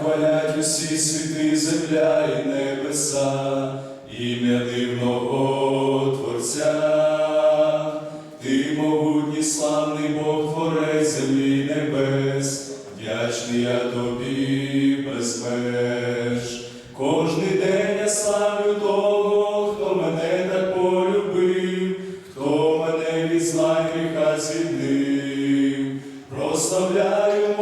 хвалять усі світи, земля і небеса, ім'я дивного Творця. Ти могутній славний Бог, творець землі й небес, вдячний я тобі без меж. Кожний день я славлю того, хто мене так полюбив, хто мене від зла гріха звільнив. Прославляю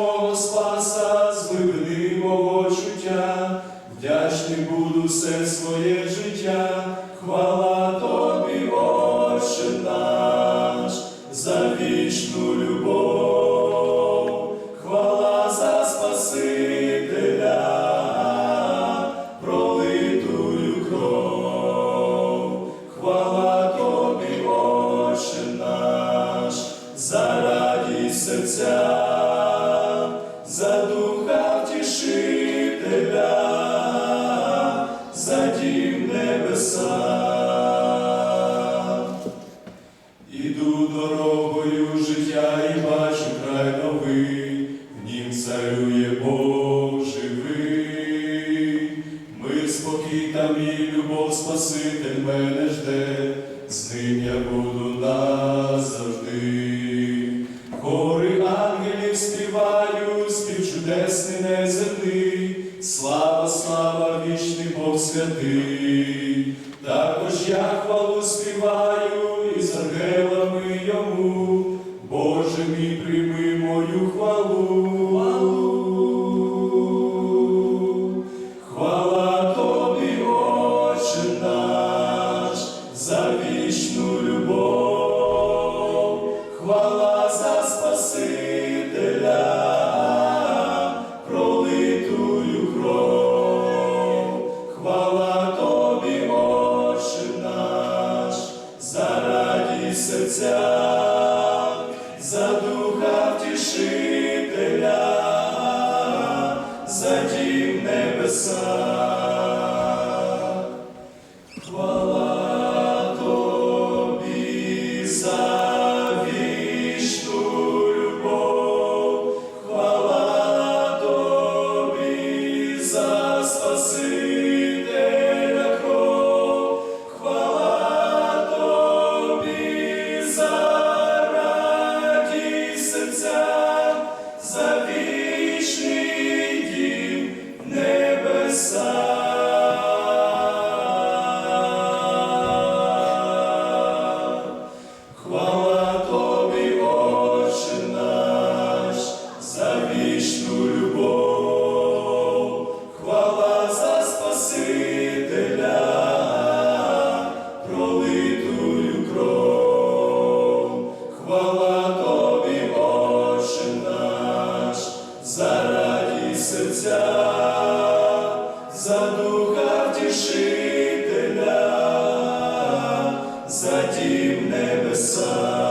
все своє життя, хвала тобі, Отче наш, за вічну любов, хвала за Спасителя, пролитую кров, хвала тобі, Отче наш, за радість серця, втішителя, за дім небеса. Іду дорогою життя і бачу край новий, в нім царює Бог живий. Мир, спокій там і любов, Спаситель мене жде, з ним я буду назавжди. Хори ангелів співаю, спів чудесний неземний, слава, святий. Також я хвалу співаю і з ангелами йому, Боже мій, прийми мою хвалу. sun. You never saw.